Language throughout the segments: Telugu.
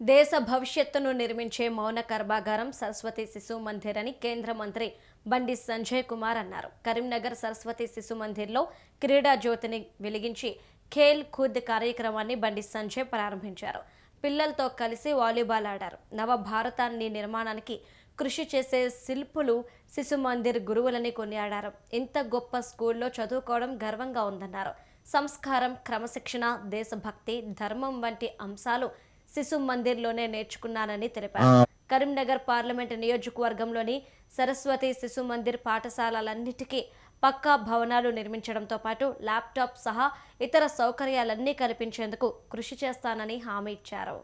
దేశ భవిష్యత్తును నిర్మించే మౌన కర్మాగారం సరస్వతి శిశు మందిర్ అని కేంద్ర మంత్రి బండి సంజయ్ కుమార్ అన్నారు. కరీంనగర్ సరస్వతి శిశు మందిర్లో క్రీడా జ్యోతిని వెలిగించి ఖేల్ ఖుద్ కార్యక్రమాన్ని బండి సంజయ్ ప్రారంభించారు. పిల్లలతో కలిసి వాలీబాల్ ఆడారు. నవ భారతాన్ని నిర్మాణానికి కృషి చేసే శిల్పులు శిశు మందిర్ గురువులని కొనియాడారు. ఇంత గొప్ప స్కూల్లో చదువుకోవడం గర్వంగా ఉందన్నారు. సంస్కారం క్రమశిక్షణ దేశభక్తి ధర్మం వంటి అంశాలు శిశు మందిర్లోనే నేర్చుకున్నానని తెలిపారు. కరీంనగర్ పార్లమెంట్ నియోజకవర్గంలోని సరస్వతి శిశు మందిర్ పాఠశాలలన్నిటికీ పక్కా భవనాలు నిర్మించడంతో పాటు ల్యాప్టాప్ సహా ఇతర సౌకర్యాలన్నీ కల్పించేందుకు కృషి చేస్తానని హామీ ఇచ్చారు.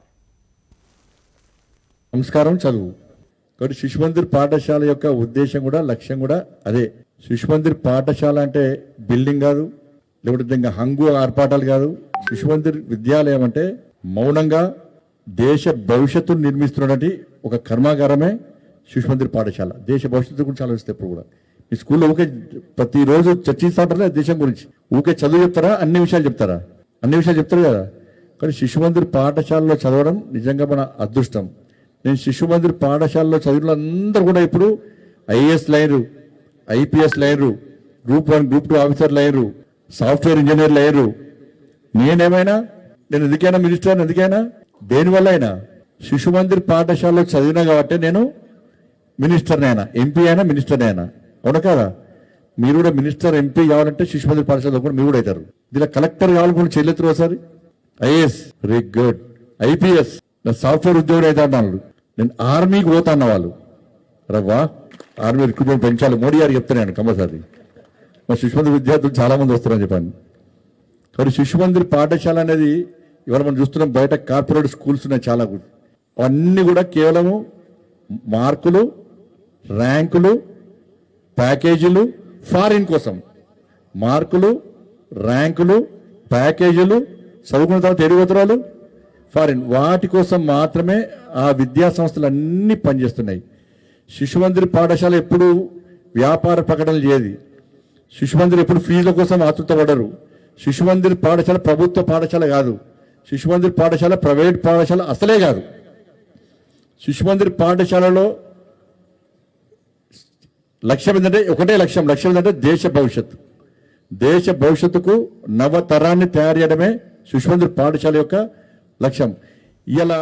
సంస్కారం చదువు. కాబట్టి శిశుమందిర్ పాఠశాల యొక్క ఉద్దేశం కూడా లక్ష్యం కూడా అదే. శిశుమందిర్ పాఠశాల అంటే బిల్డింగ్ కాదు లేకపోతే ఇంకా హంగు ఆర్పాటాలు కాదు. శిశుమందిర్ విద్యాలయం అంటే మౌనంగా దేశ భవిష్యత్తును నిర్మిస్తున్నటువంటి ఒక కర్మాగారమే శిశుమందిర్ పాఠశాల. దేశ భవిష్యత్తు గురించి ఆలోచిస్తే ఇప్పుడు కూడా. మీ స్కూల్లో ఊకే ప్రతిరోజు చర్చిస్తుంటారా దేశం గురించి? ఊకే చదువు చెప్తారా? అన్ని విషయాలు చెప్తారా? అన్ని విషయాలు చెప్తారు కదా. కానీ శిశుమందిర్ పాఠశాలలో చదవడం నిజంగా మన అదృష్టం. నేను శిశుమందిర్ పాఠశాలలో చదివిన అందరూ కూడా ఇప్పుడు ఐఏఎస్ లైరు IPS లైరు group one group two officer liner software engineer లైరు నేనేమైనా? నేను ఎందుకైనా మినిస్టర్ ఎందుకైనా? దేనివల్ల అయినా శిశుమందిర్ పాఠశాలలో చదివినా కాబట్టి నేను మినిస్టర్ అయినా ఎంపీ అయినా మినిస్టర్ అయినా అవును కదా? మీరు కూడా మినిస్టర్ ఎంపీ కావాలంటే శిశుమందిర్ పాఠశాలలో కూడా మీరు కూడా అవుతారు. దీనిలో కలెక్టర్ కావాలనుకుంటే చెల్లెత్తురు ఒకసారి IAS very good. IPS software ఉద్యోగుడు అయితే అన్నాడు నేను ఆర్మీకి పోతా అన్న వాళ్ళు రవ్వా ఆర్మీ రిక్రూట్మెంట్ పెంచాలి. మోడీ గారు చెప్తున్నాను కంపల్సరీ మా శిశుమందిర్ విద్యార్థులు చాలా మంది వస్తారని చెప్పాను కాబట్టి శిశుమందిర్ పాఠశాల అనేది ఇవాళ మనం చూస్తున్నాం బయట కార్పొరేట్ స్కూల్స్ ఉన్నాయి చాలా కూడా. అన్నీ కూడా కేవలము మార్కులు ర్యాంకులు ప్యాకేజీలు ఫారిన్ కోసం. మార్కులు ర్యాంకులు ప్యాకేజీలు చదువుకున్న తర్వాత ఎడిపోతున్నారు ఫారిన్. వాటి కోసం మాత్రమే ఆ విద్యా సంస్థలు అన్నీ పనిచేస్తున్నాయి. శిశుమందిర్ పాఠశాల ఎప్పుడు వ్యాపార ప్రకటనలు చేయదు. శిశుమందిర్ ఎప్పుడు ఫీజుల కోసం ఆతృతపడరు శిశుమందిర్ పాఠశాల ప్రభుత్వ పాఠశాల కాదు. శిశుమందిర్ పాఠశాల ప్రైవేట్ పాఠశాల అసలే కాదు. శిశుమందిర్ పాఠశాలలో లక్ష్యం ఏంటంటే ఒకటే లక్ష్యం. లక్ష్యం ఏంటంటే దేశ భవిష్యత్తు. దేశ భవిష్యత్తుకు నవతరాన్ని తయారు చేయడమే శిశుమందిర్ పాఠశాల యొక్క లక్ష్యం. ఇలా